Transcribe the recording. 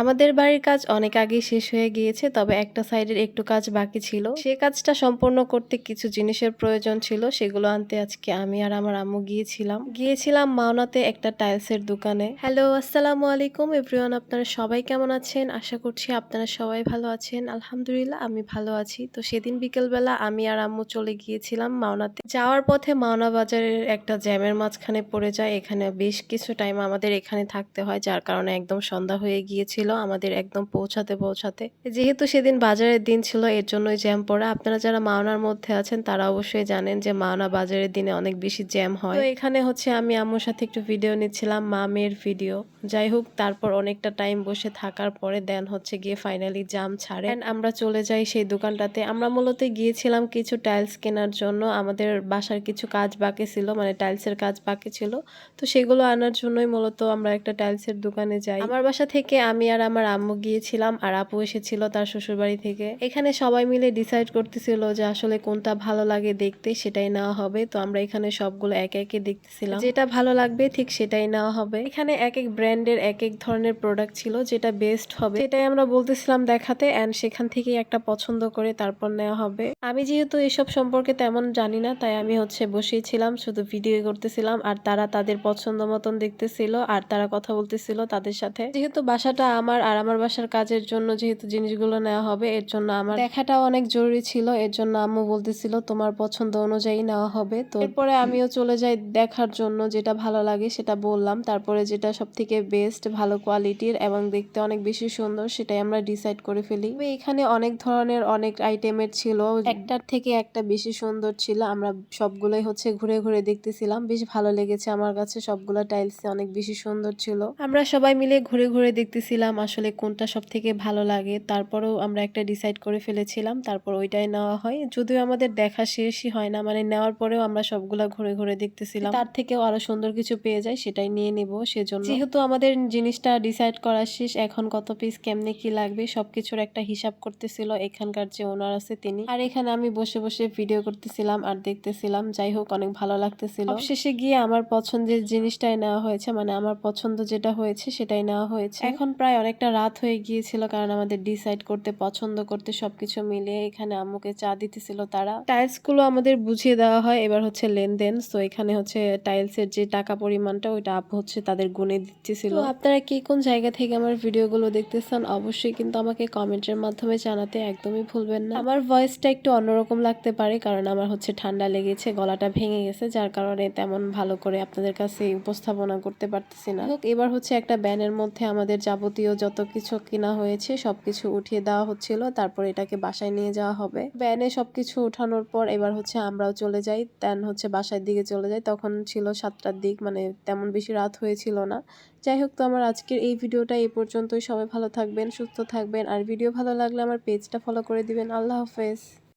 আমাদের বাড়ির কাজ অনেক আগেই শেষ হয়ে গিয়েছে, তবে একটা সাইডের একটু কাজ বাকি ছিল। সে কাজটা সম্পূর্ণ করতে কিছু জিনিসের প্রয়োজন ছিল, সেগুলো আনতে আজকে আমি আর আমার আম্মু গিয়েছিলাম। গিয়েছিলাম মাওনাতে একটা টাইলসের দোকানে। হ্যালো, আসসালামু আলাইকুম এভরিওয়ান, আপনারা সবাই কেমন আছেন? আশা করছি আপনারা সবাই ভালো আছেন। আলহামদুলিল্লাহ, আমি ভালো আছি। তো সেদিন বিকেলবেলা আমি আর আম্মু চলে গিয়েছিলাম মাওনাতে। যাওয়ার পথে মাওনা বাজারের একটা জ্যামের মাঝখানে পড়ে যায়। এখানে বেশ কিছু টাইম আমাদের এখানে থাকতে হয়, যার কারণে একদম সন্ধ্যা হয়ে গিয়েছিল। আমাদের একদম পৌঁছাতে পৌঁছাতে। যেহেতু সেদিন বাজারের দিন ছিল, এর জন্যই জ্যাম পড়ে। আপনারা যারা মাওনার মধ্যে আছেন, তারা অবশ্যই জানেন যে মাওনা বাজারের দিনে অনেক বেশি জ্যাম হয়। তো এখানে হচ্ছে আমি আম্মুর সাথে একটু ভিডিও নিচ্ছিলাম মা মেয়ের ভিডিও যাই হোক, তারপর অনেকটা টাইম বসে থাকার পরে দেন হচ্ছে গিয়ে ফাইনালি জাম ছাড়ে। আমরা চলে যাই সেই দোকানটাতে। আমরা মূলত গিয়েছিলাম কিছু টাইলস কেনার জন্য। আমাদের বাসার কিছু কাজ বাকি ছিল মানে টাইলসের কাজ বাকি ছিল। তো সেগুলো আনার জন্যই মূলত আমরা একটা টাইলসের দোকানে যাই। আমার বাসা থেকে আমি আর আমার আম্মু গিয়েছিলাম আর আপু এসেছিল তার শ্বশুরবাড়ি থেকে। এখানে সবাই মিলে ডিসাইড করতেছিল যে আসলে কোনটা ভালো লাগে দেখতে সেটাই নেওয়া হবে। তো আমরা এখানে সবগুলো একে একে দেখতেছিলাম। যেটা ভালো লাগবে ঠিক সেটাই নেওয়া হবে। এখানে এক এক ব্র্যান্ডের এক এক ধরনের প্রোডাক্ট ছিল যেটা বেস্ট হবে। সেটাই আমরা বলতেছিলাম দেখাতে অ্যান্ড সেখান থেকে একটা পছন্দ করে তারপর নেওয়া হবে। আমি যেহেতু এসব সম্পর্কে তেমন জানি না, তাই আমি হচ্ছে বসেই ছিলাম শুধু ভিডিও করতেছিলাম। আর তারা তাদের পছন্দ মতন দেখতেছিল, আর তারা কথা বলতেছিল তাদের সাথে। যেহেতু বাসাটা আমার আর আমার বাসার কাজের জন্য যেহেতু জিনিসগুলো নেওয়া হবে এর জন্য আমার দেখাটাও অনেক জরুরি ছিল এর জন্য আম্মু বলতেছিল তোমার পছন্দ অনুযায়ী নেওয়া হবে। তো এরপরে আমিও চলে যাই দেখার জন্য যেটা ভালো লাগে সেটা বললাম। তারপরে যেটা সব থেকে বেস্ট ভালো কোয়ালিটির এবং দেখতে অনেক বেশি সুন্দর সেটাই আমরা ডিসাইড করে ফেলি। এখানে অনেক ধরনের অনেক আইটেমের ছিল। একটার থেকে একটা বেশি সুন্দর ছিল। আমরা সবগুলোই হচ্ছে ঘুরে ঘুরে দেখতেছিলাম। বেশ ভালো লেগেছে আমার কাছে। সবগুলো টাইলস অনেক বেশি সুন্দর ছিল। আমরা সবাই মিলে ঘুরে ঘুরে দেখতেছিলাম। আসলে কোনটা সব থেকে ভালো লাগে। তারপরেও আমরা একটা ডিসাইড করে ফেলেছিলাম, তারপর ওইটাই নেওয়া হয়। যদিও আমাদের দেখা শেষই হয় না মানে নেওয়ার পরেও আমরা সবগুলা ঘুরে ঘুরে দেখতেছিলাম। তার থেকেও আরও সুন্দর কিছু পেয়ে যায় সেটাই নিয়ে নিব সেজন্য। যেহেতু আমাদের জিনিসটা ডিসাইড করা শেষ, এখন কত পিস কেমনে কি লাগবে সবকিছুর একটা হিসাব করতেছিল এখানকার যে ওনার আছে তিনি। আর এখানে আমি বসে বসে ভিডিও করতেছিলাম আর দেখতেছিলাম, যাই হোক অনেক ভালো লাগতেছিল। শেষে গিয়ে আমার পছন্দের জিনিসটাই নেওয়া হয়েছে মানে আমার পছন্দ যেটা হয়েছে সেটাই নেওয়া হয়েছে। এখন প্রায় অনেকটা রাত হয়ে গিয়েছিল কারণ আমাদের ডিসাইড করতে, পছন্দ করতে সবকিছু মিলিয়ে এখানে আম্মুকে চা দিতেছিল তারা। টাইলসগুলো আমাদের বুঝিয়ে দেওয়া হয়, এবার হচ্ছে লেনদেন। তো এখানে হচ্ছে টাইলস এর যে টাকা পরিমাণটা, ওইটা আপ হচ্ছে তাদের গুনে দিচ্ছিল আপনারা কি কোন জায়গা থেকে আমার ভিডিওগুলো দেখতেছেন? অবশ্যই কিন্তু আমাকে কমেন্টের মাধ্যমে জানাতে একদমই ভুলবেন না। আমার ভয়েসটা একটু অন্যরকম লাগতে পারে, কারণ আমার হচ্ছে ঠান্ডা লেগেছে, গলাটা ভেঙে গেছে, যার কারণে তেমন ভালো করে আপনাদের কাছে উপস্থাপনা করতে পারতেছি না। এবার হচ্ছে একটা ব্যানের মধ্যে আমাদের যাবতীয় যত কিছু কিনা হয়েছে, সবকিছু উঠিয়ে দেওয়া হচ্ছিল। তারপর এটাকে বাসায় নিয়ে যাওয়া হবে। ব্যানে সবকিছু উঠানোর পর এবার হচ্ছে আমরাও চলে যাই। দেন হচ্ছে বাসার দিকে চলে যাই তখন ছিল সাতটার দিক মানে তেমন বেশি রাত হয়েছিল না। যাই হোক, তো আমার আজকের এই ভিডিওটা এই পর্যন্তই। সবাই ভালো থাকবেন, সুস্থ থাকবেন। আর ভিডিও ভালো লাগলে আমার পেজটা ফলো করে দিবেন। আল্লাহ হাফেজ।